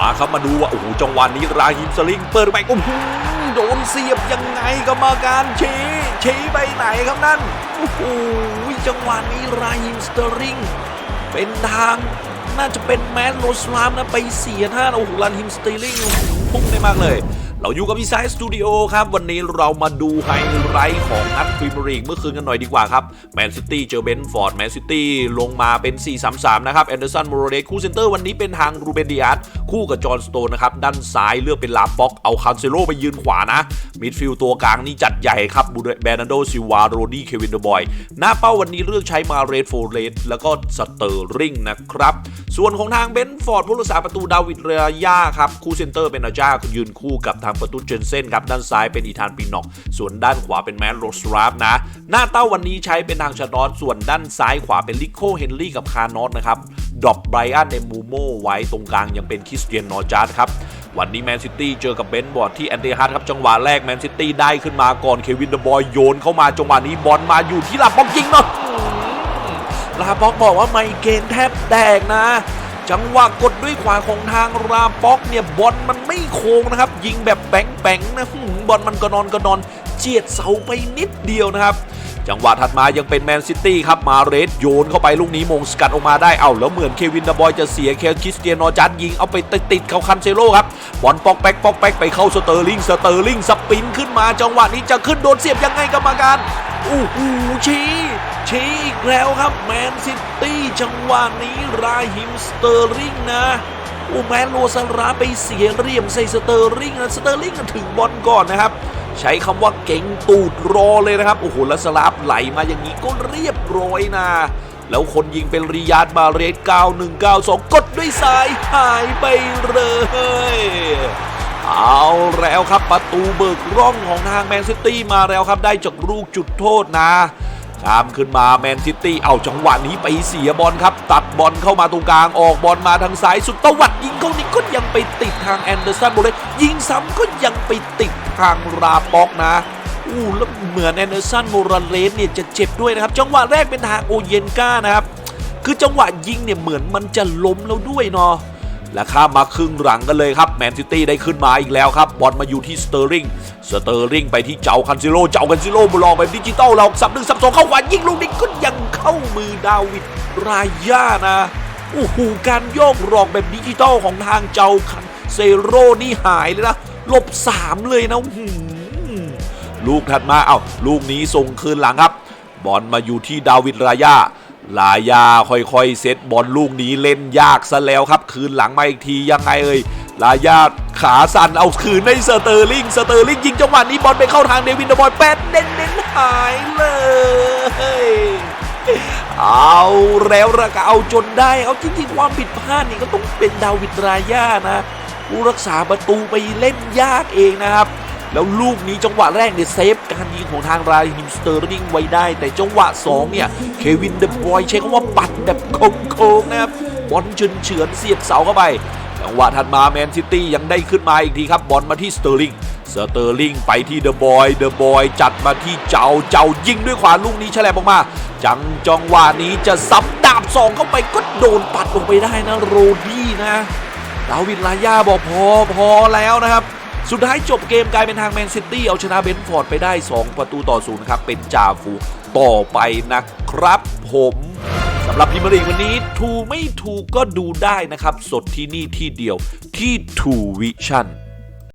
มาครับมาดูว่าโอ้โหจังหวะนี้ราฮิมสลิงเปิดไปโอ้โหโดนเสียบยังไงกรรมการชี้ชี้ไปไหนครับนั่นโอ้โหจังหวะนี้ราฮิมสเตอริงเป็นทางน่าจะเป็นแมนโรสลามนะไปเสียท่าโอ้โหราฮิมสตอริงพุ่งได้มากเลย เราอยู่กับพี่ไซส์สตูดิโอครับ วันนี้เรามาดูไฮไลท์ของนัดพรีเมียร์ลีกเมื่อคืนกันหน่อยดีกว่าครับแมนซิตี้เจอเบนฟอร์ดแมนซิตี้ลงมาเป็น 4-3-3 นะครับแอนเดอร์สันโมโรเดคู่เซนเตอร์วันนี้เป็นทางรูเบนดิอาส คู่กับจอห์นสโตนนะครับ ด้านซ้ายเลือกเป็นลาป็อกเอาคาเซโลไปยืนขวานะ มิดฟิลด์ตัวกลางนี่จัดใหญ่ครับบูแบรนันโดซิวาโรดี้เควินเดอร์บอย หน้าเป้าวันนี้เลือกใช้มาเรดโฟเรสแล้วก็สเตอร์ริงนะครับ ส่วนของทางเบนฟอร์ดผู้รักษาประตูดาวิดเรียย่าครับคู่เซนเตอร์เป็นอาจ้ายืนคู่กับทางประตูเจนเซนครับด้านซ้ายเป็นอีธานปีนอก ส่วนด้านขวาเป็นแมนโรสราฟนะ หน้าเต้าวันนี้ใช้เป็นทางชาดอนส่วนด้านซ้ายขวาเป็นลิโคเฮนรี่กับคาร์นอตนะครับดรอปไบรอันในมูโมไว้ตรงกลางยังเป็นคิสเตียนนอร์จาร์ดครับวันนี้แมนซิตี้เจอกับเบนบอร์ดที่แอนเดฮาร์ดครับจังหวะแรกแมนซิตี้ได้ขึ้นมาก่อนเควินเดอะบอยโยนเข้ามาจังหวะนี้บอลมาอยู่ที่ลาบ็อกยิงเนาะลาบ็อกบอกว่าไมเกรนแทบแตกนะ จังหวะกดด้วยขวาของทางลาบ็อกเนี่ยบอลมันไม่โค้งนะครับ ยิงแบบแป๋งๆนะหืมบอลมันกระนอนกระนอนเจียดเสาไปนิดเดียวนะครับ จังหวะถัดมายังเป็นแมนซิตี้ครับมาเรสโยนเข้าไปลูกนี้มงสกัดออกมาได้เอาแล้วเหมือนเควินดบอยจะเสียเคลคริสเตียโนจัดยิงเอาไปติดติดเข้าคันเซโลครับบอลปอกแป๊กปอกแป๊กไปเข้าสเตอร์ลิงสเตอร์ลิงสปินขึ้นมาจังหวะนี้จะขึ้นโดนเสียบยังไงกรรมการอู้หูชี้ชี้อีกแล้วครับแมนซิตี้จังหวะนี้ราฮิมสเตอร์ลิงนะโอ้แมนโลซาราไปเสียเหลี่ยมใส่สเตอร์ลิงนะสเตอร์ลิงถึงบอลก่อนนะครับ ใช้คำว่าเก่งตูดรอเลยนะครับ โอ้โหแล้วสลับไหลมาอย่างนี้ก็เรียบร้อยนะแล้วคนยิงเป็นริยาดมาเรส9192 กดด้วยซ้ายหายไปเลยเอาแล้วครับประตูเบิกร่องของทางแมนซิตี้มาแล้วครับได้จากลูกจุดโทษนะ ตามขึ้นมาแมนซิตี้เอาจังหวะนี้ไปเสียบอลครับ ตัดบอลเข้ามาตรงกลางออกบอลมาทางซ้ายสุดตวัดยิงเข้านี่ก็ยังไปติดทางแอนเดอร์สันโบเลยยิงซ้ำก็ยังไปติดทางราปอกนะอู้แล้วเหมือนแอนเดอร์สันโมราเลสเนี่ยจะเจ็บด้วยนะครับ จังหวะแรกเป็นทางโอเยนก้านะครับ คือจังหวะยิงเนี่ยเหมือนมันจะล้มแล้วด้วยเนาะ และข้ามมาครึ่งหลังกันเลยครับแมนซิตี้ได้ขึ้นมาอีกแล้วครับบอลมาอยู่ที่สเตอร์ลิงสเตอร์ลิงไปที่เจ้าคันซิโร่เจ้าคันซิโร่บลองแบบดิจิตอลเราสับหนึ่งสับสองเข้าขวายิงลูกนี้ก็ยังเข้ามือดาวิดรายานะโอ้โหการโยกหลอกแบบดิจิตอลของทางเจ้าคันเซโร่นี่หายเลยนะลบสามเลยนะลูกถัดมาเอา้าลูกนี้ส่งคืนหลังครับ บอลมาอยู่ที่ดาวิดรายา ลายาค่อยๆ เซตบอลลูกนี้เล่นยากซะแล้วครับ คืนหลังมาอีกทียังไงเอ่ยลายาขาสั่นเอาคืนในสเตอร์ลิงสเตอร์ลิงยิงจังหวะนี้บอลไปเข้าทางเดวินดบอยแปดเน้นเน้นหายเลย เอาแล้วระกเอาจนได้เอาจริงๆความผิดพลาดนี่ก็ต้องเป็นดาวิดรายานะผู้รักษาประตูไปเล่นยากเองนะครับ แล้วลูกนี้จังหวะแรกเนี่ยเซฟการยิงของทางราฮิมสเตอร์ลิงไว้ได้ แต่จังหวะ 2 เนี่ย เควินเดบอยใช้คำว่าปัดแบบโค้งๆนะครับบอลเฉือนเฉือนเสียบเสาเข้าไปจังหวะถัดมาแมนซิตี้ยังได้ขึ้นมาอีกทีครับบอลมาที่สเตอร์ลิงสเตอร์ลิงไปที่เดอะบอยเดอะบอยจัดมาที่เจ้าเจ้ายิงด้วยขวาลูกนี้แฉลบออกมา จังจังหวะนี้จะซับดาบสองเข้าไปก็โดนปัดลงไปได้นะโรดี้นะดาวิดลายาบอกพอพอแล้วนะครับ สุดท้ายจบเกมกลายเป็นทางแมนซิตี้เอาชนะเบนฟอร์ดไปได้ 2 ประตูต่อศูนย์ครับเป็นจ่าฝูงต่อไปนะครับผมสำหรับพิมรีวันนี้ถูไม่ถูกก็ดูได้นะครับ สดที่นี่ที่เดียวที่ทูวิชั่น